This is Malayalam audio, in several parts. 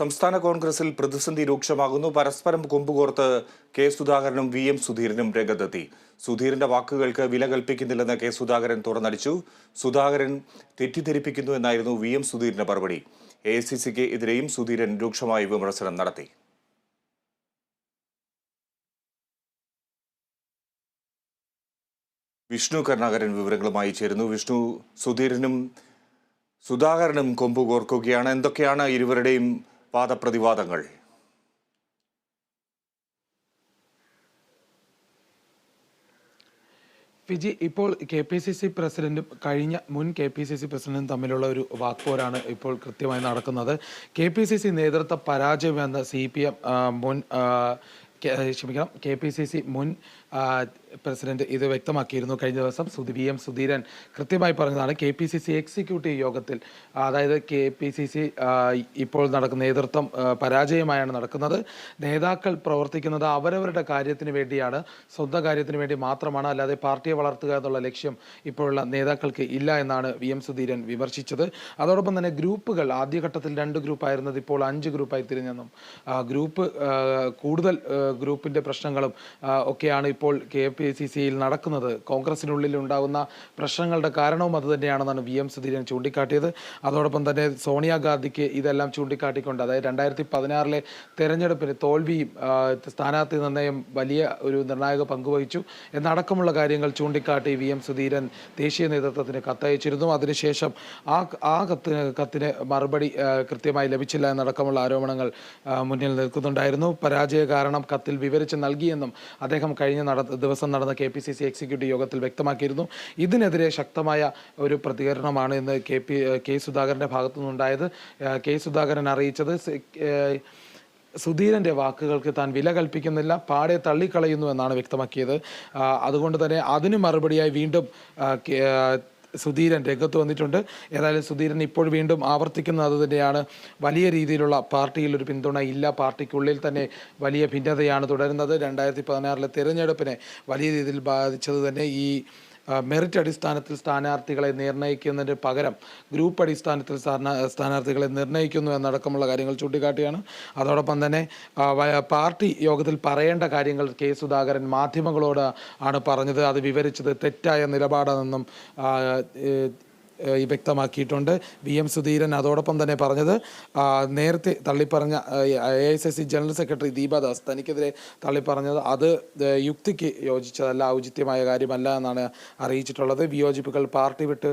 സംസ്ഥാന കോൺഗ്രസിൽ പ്രതിസന്ധി രൂക്ഷമാകുന്നു. പരസ്പരം കൊമ്പുകോർത്ത് കെ സുധാകരനും വി എം സുധീരനും രംഗത്തെത്തി. സുധീരന്റെ വാക്കുകൾക്ക് വില കൽപ്പിക്കുന്നില്ലെന്ന് കെ സുധാകരൻ തുറന്നടിച്ചു. സുധാകരൻ തെറ്റിദ്ധരിപ്പിക്കുന്നു എന്നായിരുന്നു വി എം സുധീരന്റെ മറുപടി. എ സി സിക്ക് എതിരെയും സുധീരൻ രൂക്ഷമായി വിമർശനം നടത്തി. വിഷ്ണു കരുണാകരൻ വിവരങ്ങളുമായി ചേരുന്നു. വിഷ്ണു സുധീരനും സുധാകരനും കൊമ്പ് കോർക്കുകയാണ്. എന്തൊക്കെയാണ് ഇരുവരുടെയും വാദപ്രതിവാദങ്ങൾ. വിജി ഇപ്പോൾ കെ പി സി സി പ്രസിഡന്റും കഴിഞ്ഞ മുൻ കെ പി സി സി പ്രസിഡന്റും തമ്മിലുള്ള ഒരു വാക്പോരാണ് ഇപ്പോൾ കൃത്യമായി നടക്കുന്നത്. കെ പി സി സി നേതൃത്വ പരാജയമെന്ന് സി പി എം മുൻ ക്ഷമിക്കണം കെ പി സി സി മുൻ പ്രസിഡന്റ് ഇത് വ്യക്തമാക്കിയിരുന്നു. കഴിഞ്ഞ ദിവസം സുധി വി എം സുധീരൻ കൃത്യമായി പറഞ്ഞതാണ് K P C C executive യോഗത്തിൽ അതായത് കെ പി സി സി ഇപ്പോൾ നടക്കുന്ന നേതൃത്വം പരാജയമായാണ് നടക്കുന്നത്. നേതാക്കൾ പ്രവർത്തിക്കുന്നത് അവരവരുടെ കാര്യത്തിന് വേണ്ടിയാണ് സ്വന്തം കാര്യത്തിന് വേണ്ടി മാത്രമാണ്. അല്ലാതെ പാർട്ടിയെ വളർത്തുക എന്നുള്ള ലക്ഷ്യം ഇപ്പോഴുള്ള നേതാക്കൾക്ക് ഇല്ല എന്നാണ് വി എം സുധീരൻ വിമർശിച്ചത്. അതോടൊപ്പം തന്നെ ഗ്രൂപ്പുകൾ ആദ്യഘട്ടത്തിൽ രണ്ട് ഗ്രൂപ്പായിരുന്നത് ഇപ്പോൾ അഞ്ച് ഗ്രൂപ്പായി തിരിഞ്ഞെന്നും ഗ്രൂപ്പ് കൂടുതൽ ഗ്രൂപ്പിന്റെ പ്രശ്നങ്ങളും ഒക്കെയാണ് ഇപ്പോൾ കെ പി സി സിയിൽ നടക്കുന്നത്. കോൺഗ്രസിനുള്ളിൽ ഉണ്ടാകുന്ന പ്രശ്നങ്ങളുടെ കാരണവും അത് തന്നെയാണെന്നാണ് വി എം സുധീരൻ ചൂണ്ടിക്കാട്ടിയത്. അതോടൊപ്പം തന്നെ സോണിയാഗാന്ധിക്ക് ഇതെല്ലാം ചൂണ്ടിക്കാട്ടിക്കൊണ്ട് അതായത് രണ്ടായിരത്തി പതിനാറിലെ തെരഞ്ഞെടുപ്പിന് തോൽവിയും സ്ഥാനാർത്ഥി നിർണയം വലിയ ഒരു നിർണായക പങ്കുവഹിച്ചു എന്നടക്കമുള്ള കാര്യങ്ങൾ ചൂണ്ടിക്കാട്ടി വി എം സുധീരൻ ദേശീയ നേതൃത്വത്തിന് കത്തയച്ചിരുന്നു. അതിനുശേഷം ആ ആ കത്തിന് കത്തിന് മറുപടി കൃത്യമായി ലഭിച്ചില്ല എന്നടക്കമുള്ള ആരോപണങ്ങൾ മുന്നിൽ നിൽക്കുന്നുണ്ടായിരുന്നു. പരാജയ കാരണം കത്തിൽ വിവരിച്ച് നൽകിയെന്നും അദ്ദേഹം കഴിഞ്ഞ നട ദിവസം നടന്ന K P C C executive യോഗത്തിൽ വ്യക്തമാക്കിയിരുന്നു. ഇതിനെതിരെ ശക്തമായ ഒരു പ്രതികരണമാണ് ഇന്ന് കെ പി കെ സുധാകരന്റെ ഭാഗത്തുനിന്നുണ്ടായത്. കെ സുധാകരൻ അറിയിച്ചത് സുധീരന്റെ വാക്കുകൾക്ക് താൻ വില കൽപ്പിക്കുന്നില്ല പാടെ തള്ളിക്കളയുന്നു എന്നാണ് വ്യക്തമാക്കിയത്. അതുകൊണ്ട് തന്നെ അതിന് മറുപടിയായി വീണ്ടും സുധീരൻ രംഗത്ത് വന്നിട്ടുണ്ട്. ഏതായാലും സുധീരൻ ഇപ്പോൾ വീണ്ടും ആവർത്തിക്കുന്നത് അത് തന്നെയാണ്. വലിയ രീതിയിലുള്ള പാർട്ടിയിൽ ഒരു പിന്തുണ ഇല്ല. പാർട്ടിക്കുള്ളിൽ തന്നെ വലിയ ഭിന്നതയാണ് തുടരുന്നത്. രണ്ടായിരത്തി പതിനാറിലെ തിരഞ്ഞെടുപ്പിനെ വലിയ രീതിയിൽ ബാധിച്ചത് തന്നെ ഈ മെറിറ്റ് അടിസ്ഥാനത്തിൽ സ്ഥാനാർത്ഥികളെ നിർണയിക്കുന്നതിന് പകരം ഗ്രൂപ്പ് അടിസ്ഥാനത്തിൽ സ്ഥാനാർത്ഥികളെ നിർണയിക്കുന്നു എന്നടക്കമുള്ള കാര്യങ്ങൾ ചൂണ്ടിക്കാട്ടിയാണ്. അതോടൊപ്പം തന്നെ പാർട്ടി യോഗത്തിൽ പറയേണ്ട കാര്യങ്ങൾ കെ സുധാകരൻ മാധ്യമങ്ങളോട് ആണ് പറഞ്ഞത്. അത് വിവരിച്ചത് തെറ്റായ നിലപാടാണെന്നും വ്യക്തമാക്കിയിട്ടുണ്ട്. വി എം സുധീരൻ അതോടൊപ്പം തന്നെ പറഞ്ഞത് നേരത്തെ തള്ളിപ്പറഞ്ഞ I C C general secretary Deepa Das തനിക്കെതിരെ തള്ളിപ്പറഞ്ഞത് അത് യുക്തിക്ക് യോജിച്ചതല്ല ഔചിത്യമായ കാര്യമല്ല എന്നാണ് അറിയിച്ചിട്ടുള്ളത്. വിയോജിപ്പുകൾ പാർട്ടി വിട്ട്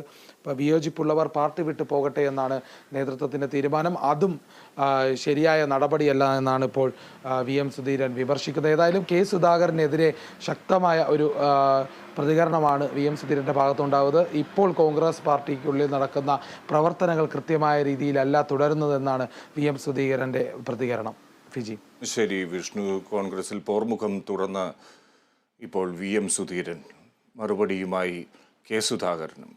വിയോജിപ്പുള്ളവർ പാർട്ടി വിട്ട് പോകട്ടെ എന്നാണ് നേതൃത്വത്തിന്റെ തീരുമാനം. അതും ശരിയായ നടപടിയല്ല എന്നാണ് ഇപ്പോൾ വി എം സുധീരൻ വിമർശിക്കുന്നത്. ഏതായാലും കെ സുധാകരനെതിരെ ശക്തമായ ഒരു പ്രതികരണമാണ് വി എം സുധീരന്റെ ഭാഗത്തുണ്ടാവുന്നത്. ഇപ്പോൾ കോൺഗ്രസ് പാർട്ടിക്കുള്ളിൽ നടക്കുന്ന പ്രവർത്തനങ്ങൾ കൃത്യമായ രീതിയിലല്ല തുടരുന്നതെന്നാണ് വി എം സുധീരന്റെ പ്രതികരണം. ഫിജി. ശരി വിഷ്ണു. കോൺഗ്രസിൽ പോർമുഖം തുറന്ന് ഇപ്പോൾ വി എം സുധീരൻ മറുപടിയുമായി കെ സുധാകരനും.